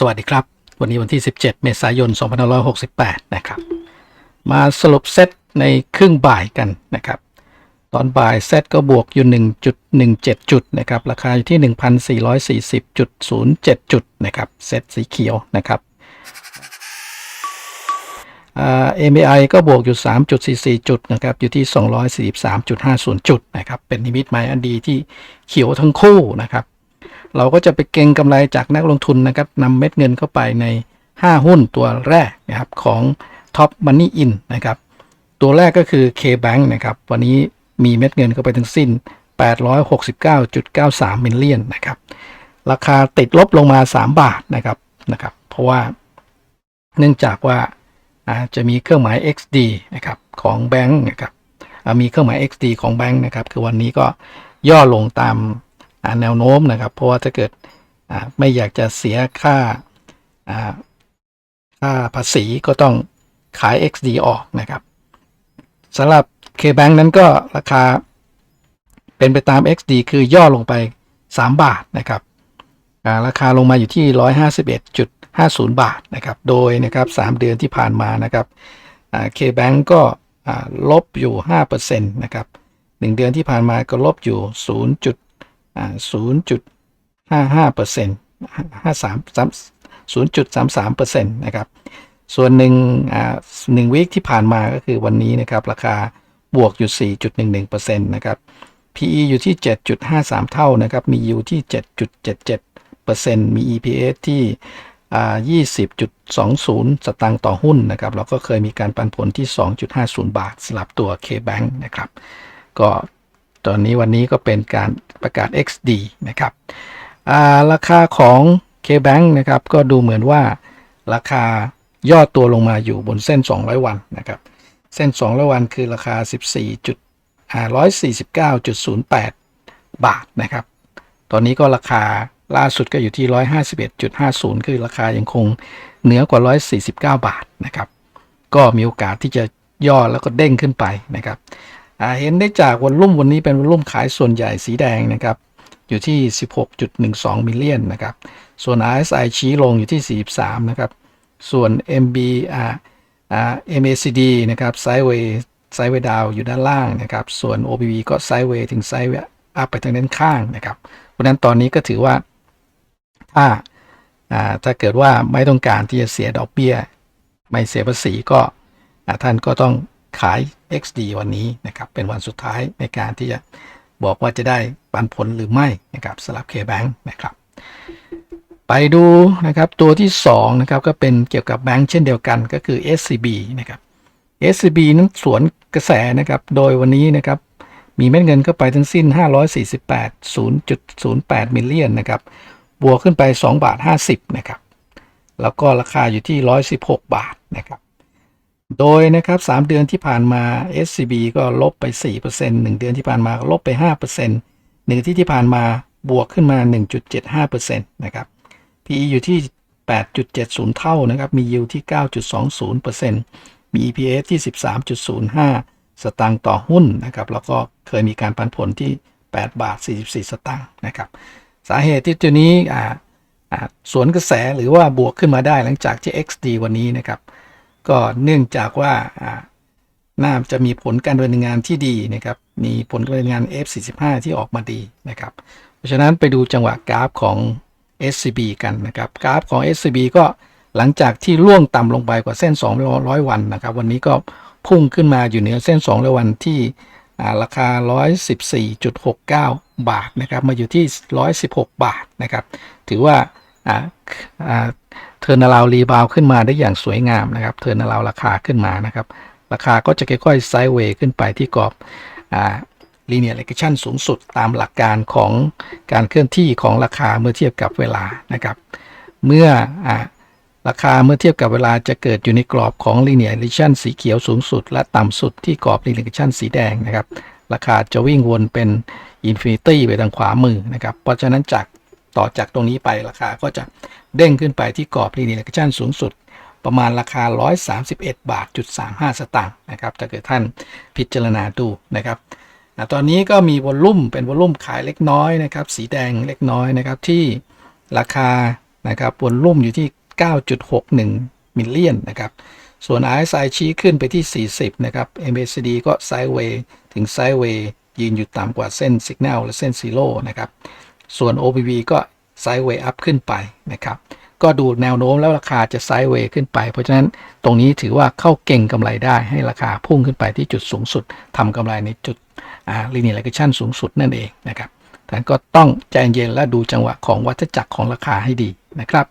สวัสดีครับ วันนี้วันที่ 17 เมษายน 2568 นะครับ มาสรุปเซตในครึ่งบ่ายกันนะครับ ตอนบ่ายเซตก็บวกอยู่ 1.17 จุดนะครับ ราคาอยู่ที่ 1,440.07 จุดนะครับ เซตสีเขียวนะครับเอ่า MAI ก็บวกอยู่ 3.44 จุดนะครับ อยู่ที่ 243.50 จุดนะครับ เป็นนิมิตหมายอันดีที่เขียวทั้งคู่นะครับ เราก็จะไปเก็งกำไรจากนักลงทุนนะครับนำเม็ดเงินเข้าไปใน 5 หุ้นตัวแรกนะครับของ Top Money In นะครับตัวแรกก็คือ K-Bank นะครับวันนี้มีเม็ดเงินเข้าไปทั้งสิ้น 869.93มิลเลียนนะครับราคาติดลบลงมา 3 บาทนะครับนะครับ เพราะว่าเนื่องจากว่าจะมีเครื่องหมาย XD นะครับของแบงก์นะครับมีเครื่องหมาย XD ของแบงก์นะครับ คือวันนี้ก็ย่อลงตาม แนวโน้มนะครับ เพราะว่าถ้าเกิดไม่อยากจะเสียค่าค่าภาษีก็ต้องขาย XD ออกนะครับสำหรับ K-Bank นั้นก็ราคาเป็นไปตาม XD คือย่อลงไป 3 บาทนะครับราคาลงมาอยู่ที่ 151.50 บาทนะครับ โดยนะครับ 3 เดือนที่ผ่านมานะครับอ่า K-Bank ก็อ่าลบอยู่ 5%นะครับ 1 เดือนที่ผ่านมาก็ลบอยู่ 0. อ่า0.55% 53 0.33%นะครับส่วนหนึ่งอ่าหนึ่งวีคที่ผ่านมาก็คือวันนี้นะครับ ราคาบวกอยู่ 4.11%นะครับ PE อยู่ที่ 7.53 เท่านะครับ มี yield ที่ 7.77%มี EPS ที่อ่า20.20 สตางค์ต่อหุ้นนะครับ แล้วก็เคยมีการปันผลที่ 2.50 บาทสลับตัว K-Bank นะครับ ก็ ตอนนี้วันนี้ก็เป็นการประกาศ XD นะครับอ่าราคาของ K-Bank นะครับก็ดูเหมือนว่าราคาย่อตัวลงมาอยู่บนเส้น 200 วันนะครับ เส้น 200 วันคือราคา 14.149.08 บาทนะครับ ตอนนี้ก็ราคาล่าสุดก็อยู่ที่ 151.50 คือราคายังคงเหนือกว่า 149 บาทนะครับ ก็มีโอกาสที่จะย่อแล้วก็เด้งขึ้นไปนะครับ เห็นได้จากวันรุ่มวันนี้เป็นวันรุ่มขายส่วนใหญ่สีแดงนะครับอยู่ที่ 16.12 มิลเลียนนะครับ ส่วน RSI ชี้ลงอยู่ที่ 43 นะครับ ส่วน MB อ่าอ่า MACD นะครับไซด์เวย์ไซด์เวย์ดาวอยู่ด้านล่างนะครับ ส่วน OBV ก็ไซด์เวย์ถึงไซด์เวย์อัพไปทางด้านข้างนะครับเพราะนั้นตอนนี้ก็ถือว่าถ้าถ้าเกิดว่าไม่ต้องการที่จะเสียดอกเบี้ย ไม่เสียภาษีก็ท่านก็ต้อง ขาย XD วันนี้นะครับเป็นวันสุดท้ายในการที่จะบอกว่าจะได้ปันผลหรือไม่นะครับสำหรับ K-Bank นะครับ ไปดูนะครับตัวที่2นะครับก็เป็นเกี่ยวกับแบงก์เช่นเดียวกันก็คือ SCB นะครับ SCB นั้นสวนกระแสนะครับโดยวันนี้นะครับมีเม็ดเงินเข้าไปทั้งสิ้น 548.0.08มิลเลียนนะครับบวกขึ้นไป 2 บาท 50นะครับแล้วก็ราคาอยู่ที่ 116 บาทนะครับ โดยนะครับ 3 เดือนที่ผ่านมา SCB ก็ลบไป 4% 1 เดือนที่ผ่านมาลบไป 5% 1 ที่ที่ผ่านมาบวกขึ้นมา 1.75%นะครับ PE อยู่ที่ 8.70 เท่านะครับ มี yield ที่ 9.20%มี EPS ที่ 13.05 สตางค์ต่อหุ้นนะครับ แล้วก็เคยมีการปันผลที่ 8 บาท 44 สตางค์นะครับ สาเหตุที่ตัวนี้อ่าสวนกระแสหรือว่าบวกขึ้นมาได้หลังจากที่ XD วันนี้นะครับ ก็เนื่องจากว่าน่าจะมีผลการดำเนินงานที่ดีนะครับ มีผลการดำเนินงาน F45 ที่ออกมาดีนะครับ เพราะฉะนั้นไปดูจังหวะกราฟของ SCB กันนะครับ กราฟของ SCB ก็หลังจากที่ล่วงต่ำลงไปกว่าเส้น 200 วันนะครับ วันนี้ก็พุ่งขึ้นมาอยู่เหนือเส้น200วันที่ราคา 114.69 บาทนะครับ มาอยู่ที่ 116 บาทนะครับ ถือว่า เทอร์นาลาวรีบาวขึ้นมาได้อย่างสวยงามนะครับ เทอร์นาลาวราคาขึ้นมานะครับ ราคาก็จะค่อยๆไซด์เวย์ขึ้นไปที่กรอบอ่า linear regression สูงสุดตามหลักการของการเคลื่อนที่ของราคาเมื่อเทียบกับเวลานะครับ เมื่ออราคาเมื่อเทียบกับเวลาจะเกิดอยู่ในกรอบของ linear regression สีเขียวสูงสุด และต่ำสุดที่กรอบ linear regression สีแดงนะครับ ราคาจะวิ่งวนเป็น infinity ไปทางขวามือนะครับ เพราะฉะนั้นจาก ต่อจากตรงนี้ไปราคาก็จะเด้งขึ้นไปที่กรอบ linear regression สูงสุด ประมาณราคา 131 บาทจุด35 สตางค์นะครับถ้าเกิดท่านพิจารณาดูนะครับอะตอนนี้ก็มีวอลลุ่มเป็นวอลลุ่มขายเล็กน้อยนะครับสีแดงเล็กน้อยนะครับที่ราคานะครับวอลลุ่มอยู่ที่ 9.61 มิลเลียนนะครับส่วน RSI ชี้ขึ้นไปที่ 40 นะครับ MACD ก็ไซด์เวย์ถึงไซด์เวย์ยืนอยู่ต่ำกว่าเส้นสัญญาณและเส้นซีโร่นะครับ ส่วน OPV ก็ไซด์เวย์อัพขึ้นไปนะครับ ก็ดูแนวโน้มแล้วราคาจะไซด์เวย์ขึ้นไป เพราะฉะนั้นตรงนี้ถือว่าเข้าเก่งกำไรได้ให้ราคาพุ่งขึ้นไปที่จุดสูงสุดทำกำไรในจุดอ่า linear regression สูงสุดนั่นเองนะครับท่านก็ต้องใจเย็นและดูจังหวะของวัฏจักรของราคาให้ดีนะครับ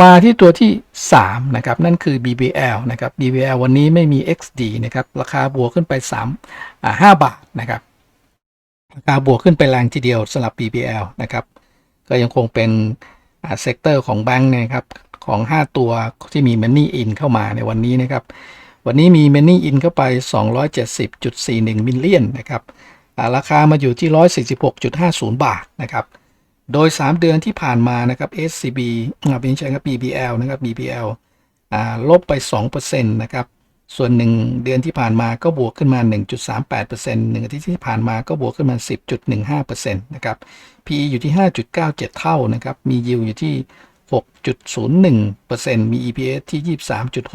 มาที่ตัวที่ 3 นะครับ นั่นคือ BBL นะครับ BBL วันนี้ไม่มี XD นะครับ ราคาบวกขึ้นไป3อ่า5บาทนะครับ ราคาบวกขึ้นไปแรงทีเดียวสำหรับ BBL นะครับ ก็ยังคงเป็นอ่าเซกเตอร์ของแบงค์นะครับของ 5 ตัวที่มี Money In เข้ามาในวันนี้นะครับ วันนี้มี Money In เข้าไป 270.41 มิลเลียนนะครับราคามาอยู่ที่ 146.50 บาทนะครับ โดย 3 เดือนที่ผ่านมานะครับ SCB อ่าเป็นใช่ครับ BBL นะครับ BBL อ่าลบไป 2%นะครับ ส่วน 1 เดือนที่ผ่านมาก็บวกขึ้นมา 1.38% 1อาทิตย์ที่ผ่านมาก็บวกขึ้นมา 10.15%นะครับ PE อยู่ที่ 5.97 เท่านะครับ มี yield อยู่ที่ 6.01%มี EPS ที่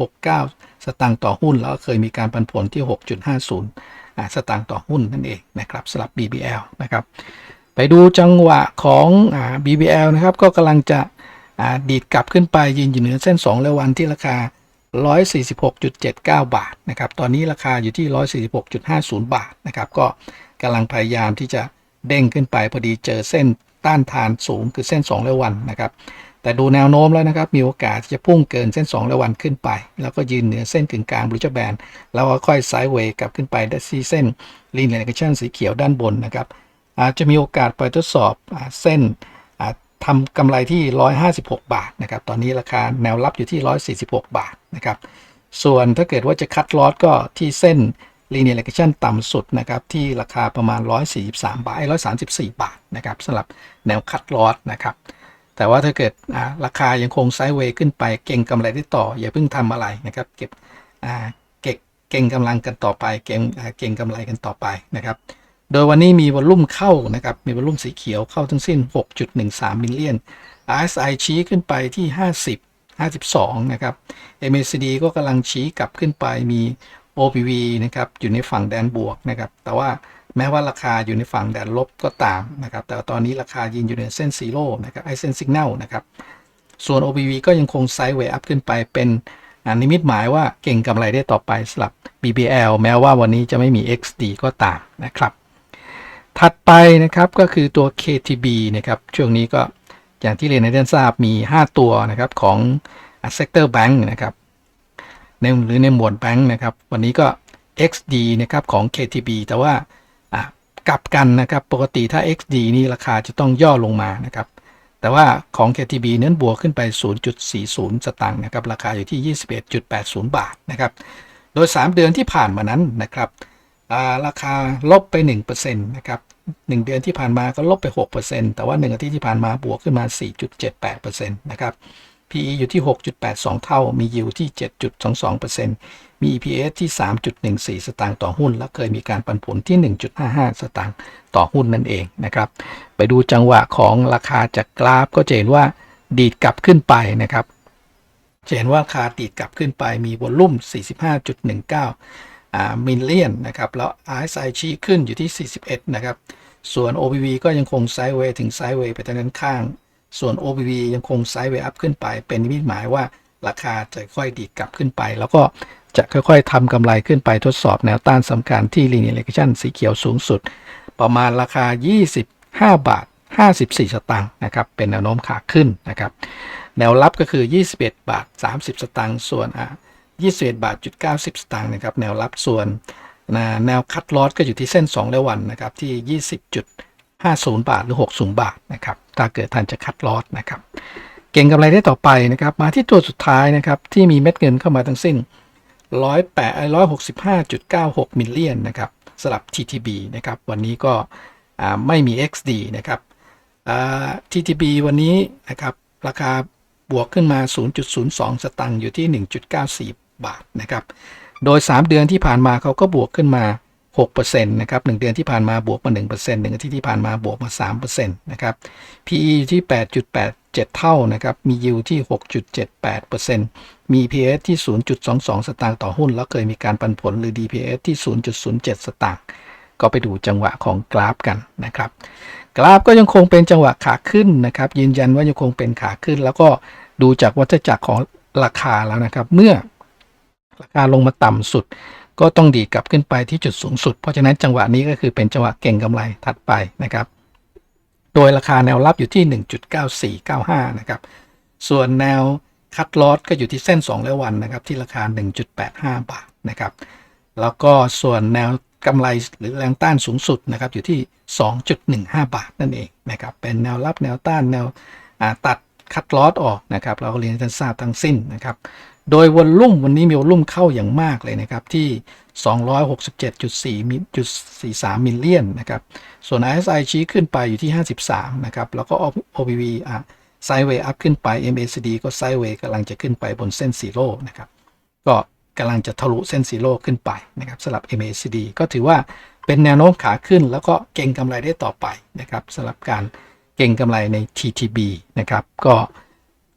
23.69 สตางค์ต่อหุ้น แล้วก็เคยมีการปันผลที่ 6.50 สตางค์ต่อหุ้นนั่นเองนะครับสำหรับ BBL นะครับ ไปดูจังหวะของอ BBL นะครับ ก็กำลังจะดีดกลับขึ้นไปยืนอยู่เหนือเส้น2ระวันที่ราคา 146.79 บาทนะครับ ตอนนี้ราคาอยู่ที่ 146.50 บาทนะครับ ก็กำลังพยายามที่จะเด้งขึ้นไปพอดีเจอเส้นต้านทานสูงคือเส้น2ระวันนะครับ แต่ดูแนวโน้มแล้วนะครับ มีโอกาสที่จะพุ่งเกินเส้น2ระวันขึ้นไป แล้วก็ยืนเหนือเส้นกึ่งกลางบริจแบนแล้วก็ค่อยไซด์เวย์กลับขึ้นไปได้ที่เส้น linear regression สีเขียวด้านบนนะครับ อาจจะมีโอกาสไปทดสอบอเส้น ทำกำไรที่ 156 บาทนะครับ ตอนนี้ราคาแนวรับอยู่ที่ 146 บาทนะครับ ส่วนถ้าเกิดว่าจะคัดลอสก็ที่เส้น linear regression ต่ำสุดนะครับ ที่ราคาประมาณ 143 บาท 134 บาทนะครับสำหรับแนวคัดลอสนะครับ แต่ว่าถ้าเกิดราคายังคงไซด์เวย์ขึ้นไปเก่งกำไรได้ต่อ อย่าเพิ่งทำอะไรนะครับ เก็บเก็บเก่งกำลังกันต่อไป เก่งเก่งกำไรกันต่อไปนะครับ โดยวันนี้มีวอลลุ่มเข้านะครับ มีวอลลุ่มสีเขียวเข้าทั้งสิ้น 6.13 มิลเลียน RSI ชี้ขึ้นไปที่ 50 52 นะครับ MACD ก็กำลังชี้กลับขึ้นไปมี OPV นะครับ อยู่ในฝั่งแดนบวกนะครับ แต่ว่าแม้ว่าราคาอยู่ในฝั่งแดนลบก็ตามนะครับ แต่ตอนนี้ราคายืนอยู่ในเส้นซีโร่นะครับ ไอเส้นสัญญาณนะครับ ส่วน OPV ก็ยังคงไซด์เวย์อัพขึ้นไปเป็นอนิมิตหมายว่าเก่งกำไรได้ต่อไปสำหรับ BBL แม้ว่าวันนี้จะไม่มี XD ก็ตามนะครับ ถัดไปนะครับก็คือตัว KTB นะครับช่วงนี้ก็อย่างที่เรียนในเดือนทราบมี 5 ตัวนะครับของ Sector Bank นะครับในหรือในหมวดแบงค์นะครับวันนี้ก็ XD นะครับของ KTB แต่ว่ากลับกันนะครับปกติถ้า XD นี่ราคาจะต้องย่อลงมานะครับแต่ว่าของ KTB เน้นบวกขึ้นไป 0.40 สตางค์นะครับราคาอยู่ที่ 21.80 บาทนะครับโดย 3 เดือนที่ผ่านมานั้นนะครับ ราคาลบไป1%นะครับ1เดือนที่ผ่านมาก็ลบไป 6%แต่ว่า 1 อาทิตย์ที่ผ่านมาบวกขึ้นมา 4.78%นะครับ PE อยู่ที่ 6.82 เท่า มี yield ที่ 7.22%มี EPS ที่ 3.14 สตางค์ต่อหุ้น และเคยมีการปันผลที่ 1.55 สตางค์ต่อหุ้นนั่นเองนะครับ ไปดูจังหวะของราคาจากกราฟก็จะเห็นว่าดีดกลับขึ้นไปนะครับจะเห็นว่าราคาดีดกลับขึ้นไปมีวอลลุ่ม45.19อ่า มิลเลียนนะครับแล้ว RSI ชี้ขึ้นอยู่ที่ 41 นะครับ ส่วน OPV ก็ยังคงไซด์เวย์ถึงไซด์เวย์ไปทางด้านข้าง ส่วน OPV ยังคงไซด์เวย์อัพขึ้นไป เป็นนิมิตหมายว่าราคาจะค่อยดีดกลับขึ้นไป แล้วก็จะค่อยๆทำกำไรขึ้นไปทดสอบแนวต้านสำคัญที่ linear regression สีเขียวสูงสุด ประมาณราคา 25 บาท 54 สตางค์นะครับเป็นแนวโน้มขาขึ้นนะครับแนวรับก็คือ 21 บาท 30 สตางค์ส่วน 21บาทจุด90 สตางค์นะครับแนวรับส่วนนะแนวคัดลอสก็อยู่ที่เส้น2ระวันนะครับที่ 20.50 บาทหรือ 60 บาทนะครับถ้าเกิดท่านจะคัดลอสนะครับเก่งกำไรได้ต่อไปนะครับมาที่ตัวสุดท้ายนะครับที่มีเม็ดเงินเข้ามาทั้งสิ้น108 165.96 มิลเลียนนะครับสำหรับ TTB นะครับวันนี้ก็ไม่มี XD นะครับ TTB วันนี้นะครับราคาบวกขึ้นมา 0.02 สตังค์อยู่ที่ 1.94 บาทนะครับ โดย 3 เดือนที่ผ่านมาเขาก็บวกขึ้นมา6%นะครับ1เดือนที่ผ่านมาบวกมา 1% 1อาทิตย์ที่ผ่านมาบวกมา3%นะครับ PE อยู่ที่2.7เท่านะครับ มียิวที่ 6.78%มี PS ที่ 0.22 สตางค์ต่อหุ้น แล้วเคยมีการปันผลหรือ DPS ที่ 0.07 สตางค์ก็ไปดูจังหวะของกราฟกันนะครับ กราฟก็ยังคงเป็นจังหวะขาขึ้นนะครับ ยืนยันว่ายังคงเป็นขาขึ้น แล้วก็ดูจากวัฏจักรของราคาแล้วนะครับ เมื่อ ราคาลงมาต่ำสุด ก็ต้องดีกลับขึ้นไปที่จุดสูงสุด เพราะฉะนั้นจังหวะนี้ก็คือเป็นจังหวะเก่งกำไรถัดไปนะครับ โดยราคาแนวรับอยู่ที่ 1.9495 นะครับ ส่วนแนวคัดลอสก็อยู่ที่เส้น2และวันนะครับที่ราคา 1.85 บาทนะครับ แล้วก็ส่วนแนวกำไรหรือแรงต้านสูงสุดนะครับอยู่ที่ 2.15 บาทนั่นเองนะครับเป็นแนวรับแนวต้านแนวตัดคัดลอสออกนะครับ เราก็เรียนให้ท่านทราบทั้งสิ้นนะครับ โดยวอลลุ่มวันนี้มีวอลลุ่มเข้าอย่างมากเลยนะครับที่ 267.4มิลจุด43มิลเลียนนะครับ ส่วน RSI ชี้ขึ้นไปอยู่ที่ 53 นะครับ แล้วก็ OPV อะไซด์เวย์อัพขึ้นไป MACD ก็ไซเวย์กำลังจะขึ้นไปบนเส้นซีโร่นะครับ ก็กำลังจะทะลุเส้นซีโร่ขึ้นไปนะครับสำหรับ MACD ก็ถือว่าเป็นแนวโน้มขาขึ้น แล้วก็เก่งกำไรได้ต่อไปนะครับสำหรับการเก่งกำไรใน TTB นะครับ ก็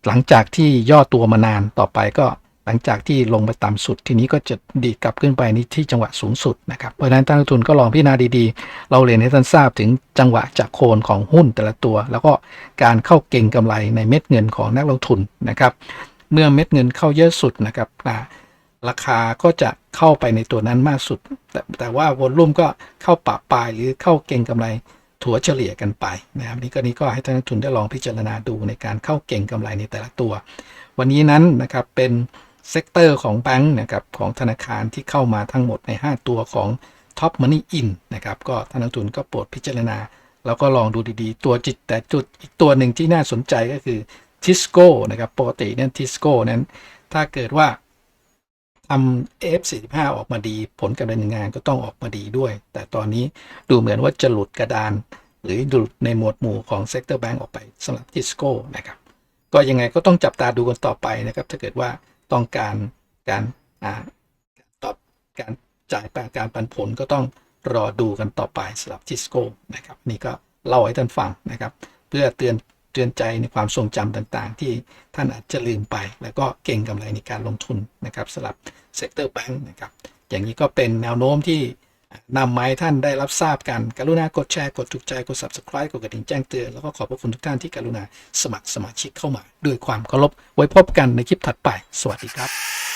หลังจากที่ย่อตัวมานานต่อไปก็หลังจากที่ลงไปต่ำสุด ทีนี้ก็จะดีดกลับขึ้นไปในที่จังหวะสูงสุดนะครับเพราะฉะนั้นท่านนักลงทุนก็ลองพิจารณาดีๆ เราเรียนให้ท่านทราบถึงจังหวะจากโคนของหุ้นแต่ละตัว แล้วก็การเข้าเก่งกำไรในเม็ดเงินของนักลงทุนนะครับ เมื่อเม็ดเงินเข้าเยอะสุดนะครับราคาก็จะเข้าไปในตัวนั้นมากสุด แต่แต่ว่าวอลุ่มก็เข้าปะปลายหรือเข้าเก่งกำไร ถัวเฉลี่ยกันไปนะครับนี่ก็นี้ก็ให้ท่านนักทุนได้ลองพิจารณาดูในการเข้าเก่งกำไรในแต่ละตัว วันนี้นั้นนะครับเป็นเซกเตอร์ของแบงค์นะครับของธนาคารที่เข้ามาทั้งหมดใน 5 ตัวของ Top Money In นะครับก็ท่านนักทุนก็โปรดพิจารณา แล้วก็ลองดูดีๆ ตัวจิตแต่จุดอีกตัวหนึ่งที่น่าสนใจก็คือทิสโก้นะครับปกติเนี่ยทิสโก้นั้นถ้าเกิดว่า ทำ F45 ออกมาดี ผลการดำเนินงานก็ต้องออกมาดีด้วย แต่ตอนนี้ดูเหมือนว่าจะหลุดกระดาน หรือหลุดในหมวดหมู่ของเซกเตอร์แบงก์ออกไปสำหรับทิสโก้นะครับก็ยังไงก็ต้องจับตาดูกันต่อไปนะครับ ถ้าเกิดว่าต้องการการตอบการจ่ายแปการปันผลก็ต้องรอดูกันต่อไปสำหรับทิสโก้นะครับนี่ก็เล่าให้ท่านฟังนะครับ เพื่อเตือน เตือนใจในความทรงจำต่างๆ ที่ท่านอาจจะลืมไป แล้วก็เก่งกำไรในการลงทุนนะครับสำหรับเซกเตอร์แบงค์นะครับอย่างนี้ก็เป็นแนวโน้มที่นำมาให้ท่านได้รับทราบกัน กรุณากดแชร์ กดถูกใจ กด subscribe กดกระดิ่งแจ้งเตือน แล้วก็ขอบพระคุณทุกท่านที่กรุณาสมัครสมาชิกเข้ามา ด้วยความเคารพ ไว้พบกันในคลิปถัดไป สวัสดีครับ